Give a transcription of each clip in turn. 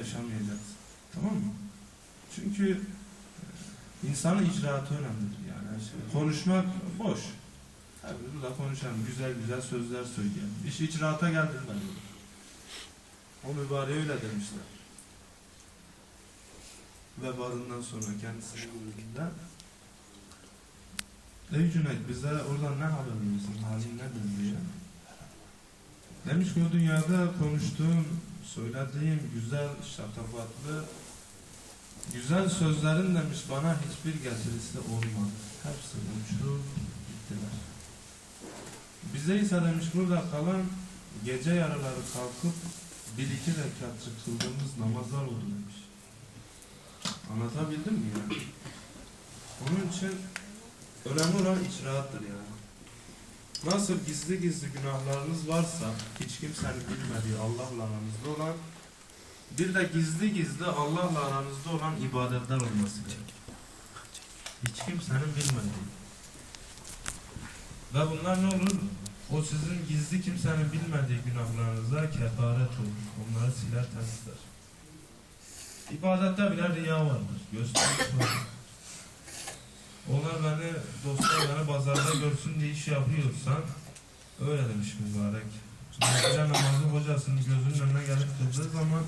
yaşamayacaksın. Tamam mı? Çünkü e, insanın icraatı önemlidir yani. her şey. Konuşmak boş. Tabii burada konuşalım. Güzel güzel sözler söyleyelim. İş icraata geldim ben. O mübareğe öyle demişler. Vebalından sonra kendisinin ölümünden Ey Cüneyt bize oradan ne haber verirsin? Halin nedir diye. Demiş ki o dünyada konuştuğum, söylediğim güzel, şatafatlı, güzel sözlerin demiş bana hiçbir getirisi olmadı. Hepsi uçtu, gittiler. Bize ise demiş burada kalan gece yarıları kalkıp bir iki rekatçı kıldığımız namazlar oldu demiş. Anlatabildim mi yani? Onun için önemli olan icraattır yani. Nasıl gizli gizli günahlarınız varsa hiç kimsenin bilmediği Allah'la aranızda olan bir de gizli gizli Allah'la aranızda olan ibadetler olması gerekir. Hiç kimsenin bilmediği. Ve bunlar ne olur? O sizin gizli kimsenin bilmediği günahlarınıza kefaret olur. Onları siler temizler. İbadette bile riya vardır. Vardır. Onlar beni, dostlar beni pazarda görsün diye iş yapıyorsan öyle demiş mübarek. Gece namazı hocasının gözünün önüne gelip kıldığı zaman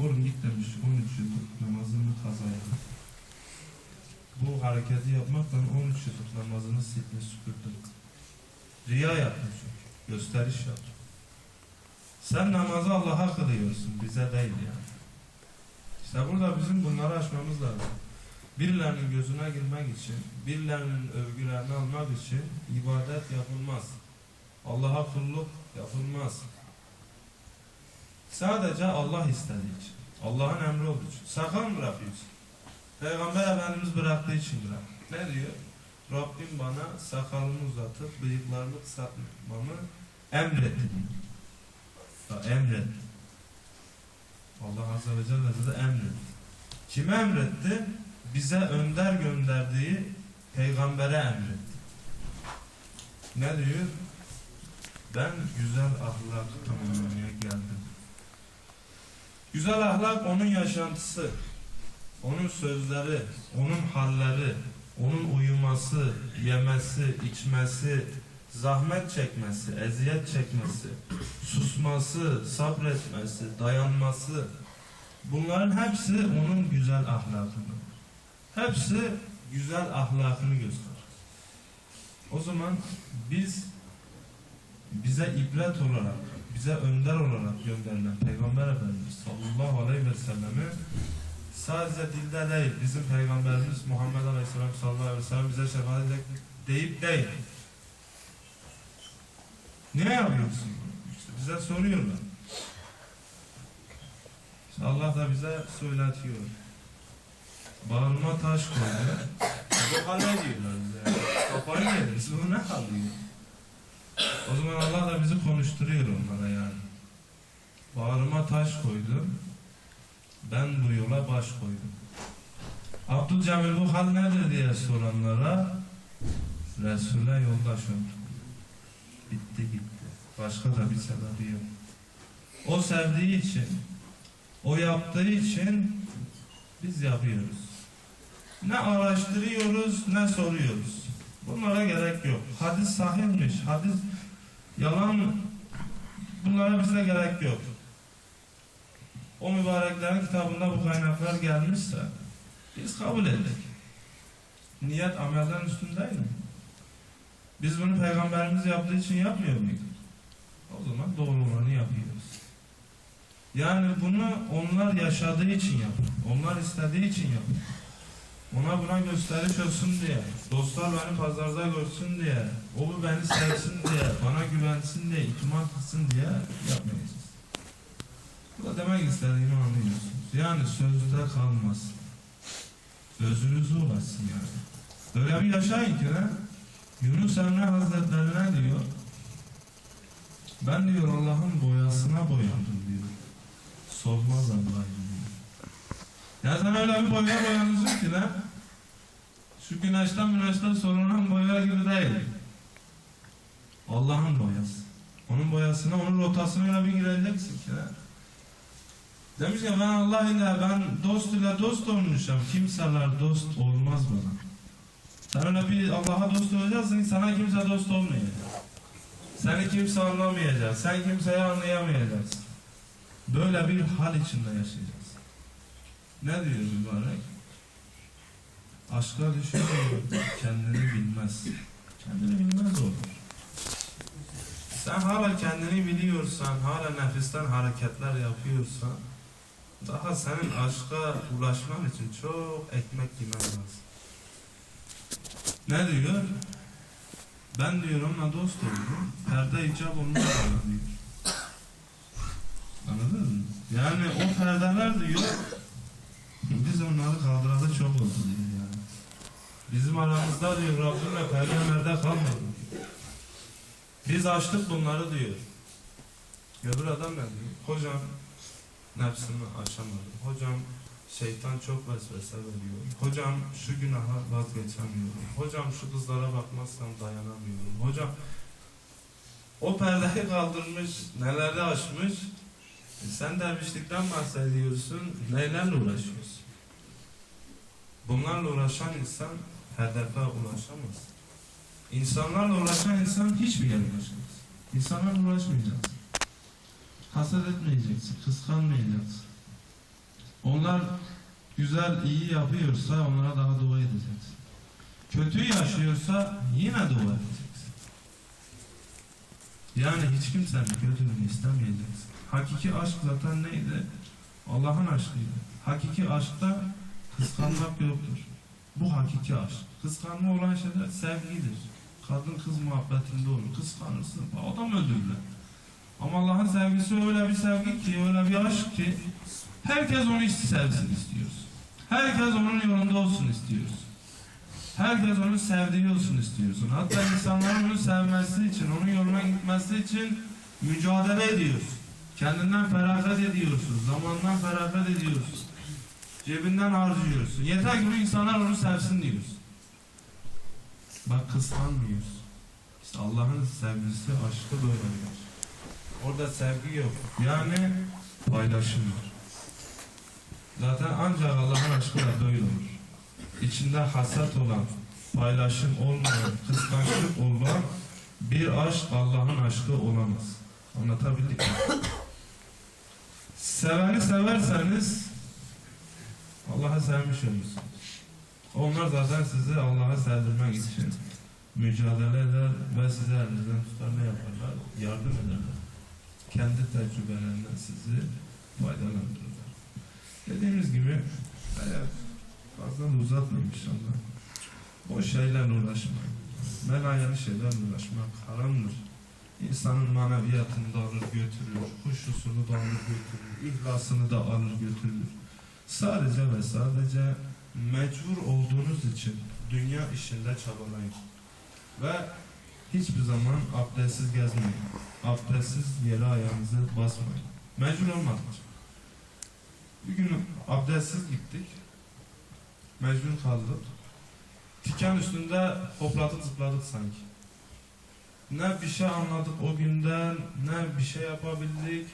oğlum git demiş 13 yıllık namazını kaza yap. Bu hareketi yapmakla 13 yıllık namazını sildi süpürdü. Riya çünkü. Gösteriş yaptın. Sen namazı Allah'a kılıyorsun. Bize değil yani. İşte burada bizim bunları aşmamız lazım. Birilerinin gözüne girmek için, birilerinin övgülerini almak için ibadet yapılmaz. Allah'a kulluk yapılmaz. Sadece Allah istediği için. Allah'ın emri olduğu için. Sakal bırakıyorsun. Peygamber Efendimiz bıraktığı için bırak. Ne diyor? Rabbim bana sakalımı uzatıp bıyıklarımı kısaltmamı emretti emretti. Allah Azze ve Celle bize emretti. Kime emretti? Bize önder gönderdiği peygambere emretti. Ne diyor? Ben güzel ahlak tamamlamaya geldim. Güzel ahlak onun yaşantısı, onun sözleri, onun halleri, onun uyuması, yemesi, içmesi, zahmet çekmesi, eziyet çekmesi, susması, sabretmesi, dayanması, bunların hepsi onun güzel ahlakını. Hepsi güzel ahlakını gösterir. O zaman biz bize ibret olarak, bize önder olarak gönderilen Peygamber Efendimiz sallallahu aleyhi ve sellemi sadece dilde değil, bizim Peygamberimiz Muhammed Aleyhisselam sallallahu aleyhi ve sellem bize şefaat edecek deyip değil. Ne yapıyorsun? İşte bize soruyorlar. Allah da bize söyletiyor. Bağrıma taş koydu. Bu hal ne diyorlar bize? Kafayı yediniz, bu ne kalıyor? O zaman Allah da bizi konuşturuyor onlara yani. Bağrıma taş koydum. Ben bu yola baş koydum. Abdülcemil bu hal nedir diye soranlara Resul'e yoldaş oldum. Bitti gitti. Başka da bir sebebi yok. O sevdiği için, o yaptığı için biz yapıyoruz. Ne araştırıyoruz ne soruyoruz. Bunlara gerek yok. Hadis sahihmiş, hadis yalan bunlara bize gerek yok. O mübareklerin kitabında bu kaynaklar gelmişse biz kabul ettik. Niyet amelden üstün? Biz bunu peygamberimiz yaptığı için yapmıyor muyduk? O zaman doğru olanı yapıyoruz. Yani bunu onlar yaşadığı için yapıyor. Onlar istediği için yapıyor. Ona buna gösteriş olsun diye, dostlar beni pazarda görsün diye, o bu beni sevsin diye, bana güvensin diye, itimat etsin diye yapmayacağız. Bu da demek istediğimi anlıyorsunuz. Yani sözde kalmaz. Özünüzü ulaşsın yani. Öyle bir yaşayın ki ne? Yunus Emre Hazretleri diyor? Ben diyor Allah'ın boyasına boyandım diyor. Solmaz Allah'ım diyor. Ya sen öyle bir boya boyanıyorsun ki lan. Şu güneşten güneşten sorulan boya gibi değil. Allah'ın boyası. Onun boyasına, onun rotasına bir gireceksin ki. Demiş ki ben Allah ile ben dost ile dost olmuşum. Kimseler dost olmaz bana. Sen öyle bir Allah'a dost olacaksın sana kimse dost olmayacak. Seni kimse anlamayacak. Sen kimseyi anlayamayacaksın. Böyle bir hal içinde yaşayacaksın. Ne diyor mübarek? Aşka düşüyor, kendini bilmez. Kendini bilmez olur. Sen hala kendini biliyorsan, hala nefisten hareketler yapıyorsan, daha senin aşka ulaşman için çok ekmek yemen lazım. Ne diyor? Ben diyor onunla dost oldum. Perde icap olmuş bana diyor. Anladın mı? Yani o perdeler diyor, biz onları kaldıralı çok oldu diyor. Bizim aramızda diyor Rabbimle perde merde kalmadı. Biz açtık bunları diyor. Öbür adam ne diyor? Hocam nefsimi aşamadım. Hocam şeytan çok vesvese veriyor. Hocam şu günaha vazgeçemiyorum. Hocam şu kızlara bakmazsam dayanamıyorum. Hocam o perdeyi kaldırmış, neleri aşmış. E sen dervişlikten bahsediyorsun, nelerle uğraşıyorsun? Bunlarla uğraşan insan hedefe ulaşamaz. İnsanlarla uğraşan insan hiçbir yere ulaşamaz. İnsanlarla uğraşmayacaksın. Haset etmeyeceksin, kıskanmayacaksın. Onlar güzel, iyi yapıyorsa onlara daha dua edeceksin. Kötü yaşıyorsa yine dua edeceksin. Yani hiç kimsenin kötülüğünü istemeyeceksin. Hakiki aşk zaten neydi? Allah'ın aşkıydı. Hakiki aşkta kıskanmak yoktur. Bu hakiki aşk. Kıskanma olan şeyler sevgidir. Kadın kız muhabbetinde olur. Kıskanırsın. Adam öldürürler. Ama Allah'ın sevgisi öyle bir sevgi ki, öyle bir aşk ki herkes onu sevsin istiyoruz. Herkes onun yolunda olsun istiyoruz. Herkes onu sevdiği olsun istiyorsun. Hatta insanların onu sevmesi için, onun yoluna gitmesi için mücadele ediyorsun. Kendinden feragat ediyorsun. Zamandan feragat ediyorsun. Cebinden harcıyorsun. Yeter ki bu insanlar onu sevsin diyorsun. Bak kıskanmıyoruz. İşte Allah'ın sevgisi, aşkı böyle aşk. Orada sevgi yok. Yani paylaşım var. Zaten ancak Allah'ın aşkıyla böyle olur. İçinde hasat olan, paylaşım olmayan, kıskançlık olan bir aşk Allah'ın aşkı olamaz. Anlatabildik mi? Seveni severseniz Allah'a sevmiş olursunuz. Onlar zaten sizi Allah'a sevdirmek için mücadele eder ve sizi elinizden tutar ne yaparlar? Yardım ederler. Kendi tecrübelerinden sizi faydalandırırlar. Dediğimiz gibi fazla da uzatmayayım inşallah. Boş şeylerle uğraşmayın. Melayeli şeylerle uğraşmak haramdır. İnsanın maneviyatını da alır götürür, huşusunu da alır götürür, ihlasını da alır götürür. Sadece ve sadece mecbur olduğunuz için dünya işinde çabalayın. Ve hiçbir zaman abdestsiz gezmeyin. Abdestsiz yere ayağınızı basmayın. Mecbur olmadıkça. Bir gün abdestsiz gittik. Mecbur kaldık. Tiken üstünde hopladık zıpladık sanki. Ne bir şey anladık o günden, ne bir şey yapabildik.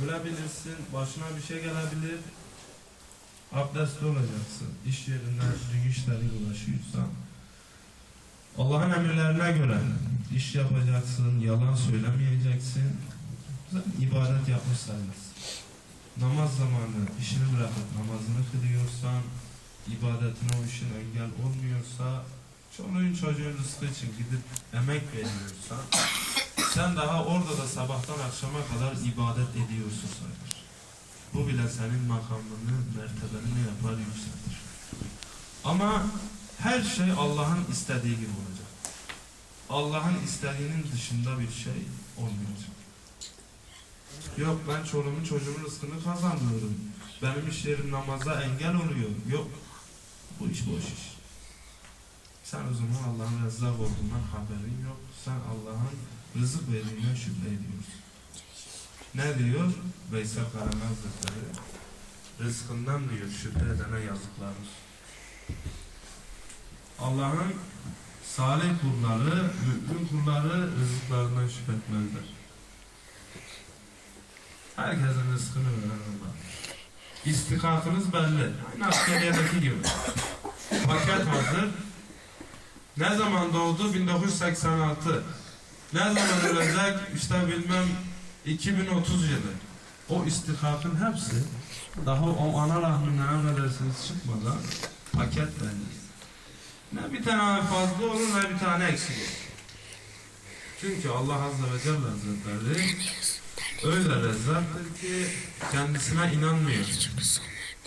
Ölebilirsin, başına bir şey gelebilir. Abdestli olacaksın. İş yerinde düğün işleriyle uğraşıyorsan. Allah'ın emirlerine göre iş yapacaksın, yalan söylemeyeceksin. İbadet yapmış sayılırsın. Namaz zamanı işini bırakıp namazını kılıyorsan, ibadetine o işin engel olmuyorsa, çoluğun çocuğun rızkı için gidip emek veriyorsan, sen daha orada da sabahtan akşama kadar ibadet ediyorsun sayılır. Bu bile senin makamını, mertebeni ne yapar yükseltir. Ama her şey Allah'ın istediği gibi olacak. Allah'ın istediğinin dışında bir şey olmayacak. Yok ben çoluğumun çocuğumun rızkını kazanmıyorum. Benim iş yerim namaza engel oluyor. Yok. Bu iş boş iş. Sen o zaman Allah'ın rezzak olduğundan haberin yok. Sen Allah'ın rızık verdiğinden şüphe ediyorsun. Ne diyor? Veysel Karani Hazretleri rızkından diyor şüphe edene yazıklar olsun. Allah'ın salih kulları, mümin kulları rızıklarından şüphe etmezler. Herkesin rızkını veren Allah. İstikakınız belli. Aynı askeriyedeki gibi. Paket hazır. Ne zaman doğdu? 1986. Ne zaman ölecek? İşte bilmem 2030 yılı. O istikakın hepsi daha o ana rahminden emredersiniz çıkmadan paket belli. Ne bir tane fazla olur ne bir tane eksik olur. Çünkü Allah Azze ve Celle Hazretleri öyle rezzaktır ki kendisine inanmıyor.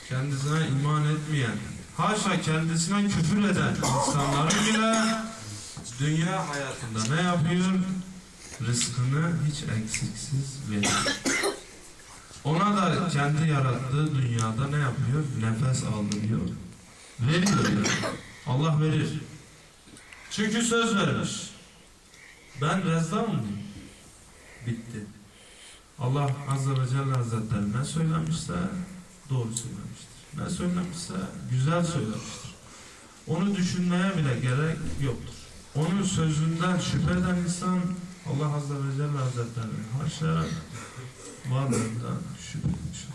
Kendisine iman etmeyen, haşa kendisine küfür eden insanların bile dünya hayatında ne yapıyor? Rızkını hiç eksiksiz veriyor. Ona da kendi yarattığı dünyada ne yapıyor? Nefes aldırıyor. Veriyor yani. Allah verir. Çünkü söz vermiş. Ben rezzamım. Bitti. Allah Azze ve Celle Hazretleri ne söylemişse doğru söylemiştir. Ne söylemişse güzel söylemiştir. Onu düşünmeye bile gerek yoktur. Onun sözünden şüphe eden insan Allah Azze ve Celle Hazretleri haşa varlığından şüphe etmiştir.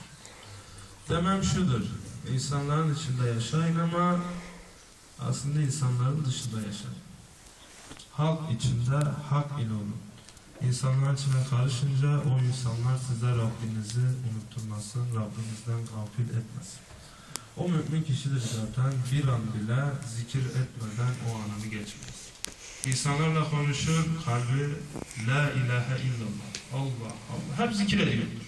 Demem şudur. İnsanların içinde yaşayın ama aslında insanların dışında yaşayın. Halk içinde hak ile olun. İnsanlar içine karışınca o insanlar size Rabbinizi unutturmasın, Rabbinizden gafil etmesin. O mümin kişidir zaten bir an bile zikir etmeden o anını geçmez. İnsanlarla konuşur, kalbi La ilahe illallah, Allah Allah, hep zikir ediyordur.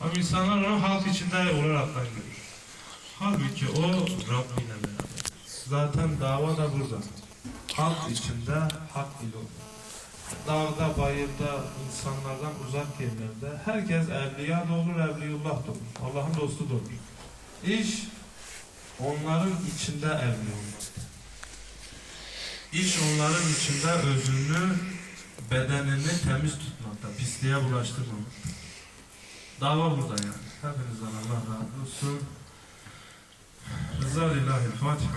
Ama insanlar onu halk içinde olaraktan görür. Halbuki o Rabbiyle beraber. Zaten dava da burada. Halk içinde hak ile olur dağda, bayırda, insanlardan uzak yerlerde herkes evliya da olur, evliyullah da olur. Allah'ın dostu da olur. İş onların içinde evli olmak. İş onların içinde özünü, bedenini temiz tutmakta, pisliğe bulaştırmamak. Dava burada yani. Hepinizden Allah razı olsun. Rıza lillahi Fatiha.